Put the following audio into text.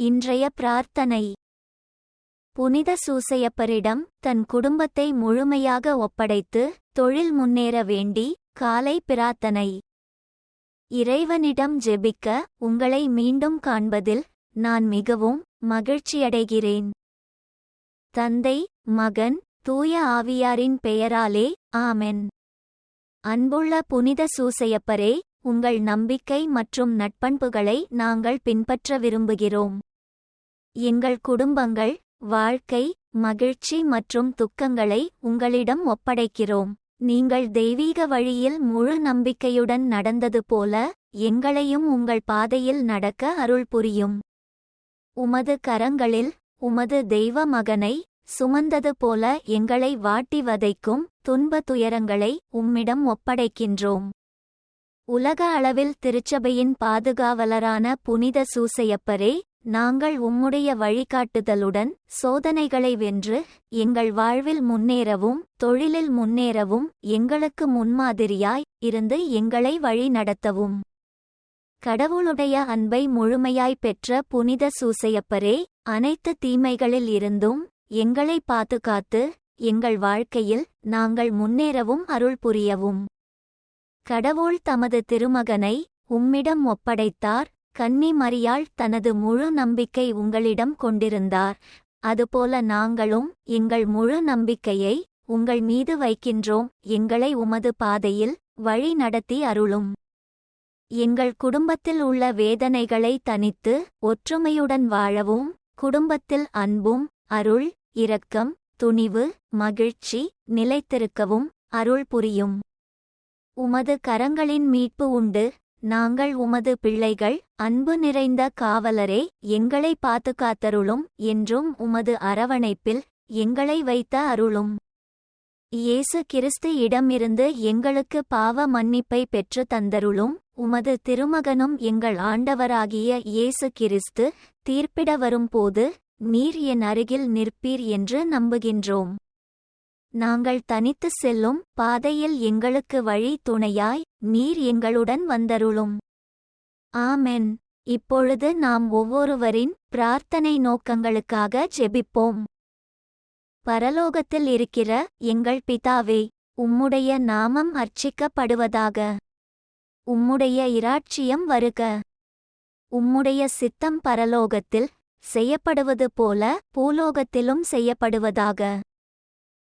இன்றைய பிரார்த்தனை. புனித சூசையப்பரிடம் தன் குடும்பத்தை முழுமையாக ஒப்படைத்து தொழில் முன்னேற வேண்டி காலை பிரார்த்தனை. இறைவனிடம் ஜெபிக்க உங்களை மீண்டும் காண்பதில் நான் மிகவும் மகிழ்ச்சியடைகிறேன். தந்தை மகன் தூய ஆவியாரின் பெயராலே ஆமென். அன்புள்ள புனித சூசையப்பரே உங்கள் நம்பிக்கை மற்றும் நட்பண்புகளை நாங்கள் பின்பற்ற விரும்புகிறோம். எங்கள் குடும்பங்கள் வாழ்க்கை மகிழ்ச்சி மற்றும் துக்கங்களை உங்களிடம் ஒப்படைக்கிறோம். நீங்கள் தெய்வீக வழியில் முழு நம்பிக்கையுடன் நடந்தது போல எங்களையும் உங்கள் பாதையில் நடக்க அருள் புரியும். உமது கரங்களில் உமது தெய்வ மகனை சுமந்தது போல எங்களை வாட்டி வதைக்கும் துன்ப துயரங்களை உம்மிடம் ஒப்படைக்கின்றோம். உலக அளவில் திருச்சபையின் பாதுகாவலரான புனித சூசையப்பரே நாங்கள் உம்முடைய வழிகாட்டுதலுடன் சோதனைகளை வென்று எங்கள் வாழ்வில் முன்னேறவும் தொழிலில் முன்னேறவும் எங்களுக்கு முன்மாதிரியாய் இருந்து எங்களை வழி நடத்தவும். கடவுளுடைய அன்பை முழுமையாய் பெற்ற புனித சூசையப்பரே அனைத்து தீமைகளில் இருந்தும் எங்களை பாதுகாத்து எங்கள் வாழ்க்கையில் நாங்கள் முன்னேறவும் அருள் புரியவும். கடவுள் தமது திருமகனை உம்மிடம் ஒப்படைத்தார் கன்னி மரியாள் தனது முழு நம்பிக்கை உங்களிடம் கொண்டிருந்தார். அதுபோல நாங்களும் எங்கள் முழு நம்பிக்கையை உங்கள் மீது வைக்கின்றோம். எங்களை உமது பாதையில் வழி நடத்தி அருளும். எங்கள் குடும்பத்தில் உள்ள வேதனைகளை தனித்து ஒற்றுமையுடன் வாழவும். குடும்பத்தில் அன்பும் அருள் இரக்கம் துணிவு மகிழ்ச்சி நிலைத்திருக்கவும். அருள் புரியும். உமது கரங்களின் மீட்பு உண்டு. நாங்கள் உமது பிள்ளைகள் அன்பு நிறைந்த காவலரே எங்களை பாதுகாத்தருளும் என்றும் உமது அரவணைப்பில் எங்களை வைத்த அருளும். இயேசு கிறிஸ்து இடமிருந்து எங்களுக்கு பாவ மன்னிப்பை பெற்று தந்தருளும் உமது திருமகனும் எங்கள் ஆண்டவராகிய இயேசு கிறிஸ்து தீர்ப்பிட வரும்போது நீர் என் அருகில் நிற்பீர் என்று நம்புகின்றோம். நாங்கள் தனித்து செல்லும் பாதையில் எங்களுக்கு வழி துணையாய் நீர் எங்களுடன் வந்தருளும். ஆமென். இப்பொழுது நாம் ஒவ்வொருவரின் பிரார்த்தனை நோக்கங்களுக்காக ஜெபிப்போம். பரலோகத்தில் இருக்கிற எங்கள் பிதாவே உம்முடைய நாமம் அர்ச்சிக்கப்படுவதாக. உம்முடைய இராட்சியம் வருக. உம்முடைய சித்தம் பரலோகத்தில் செய்யப்படுவது போல பூலோகத்திலும் செய்யப்படுவதாக.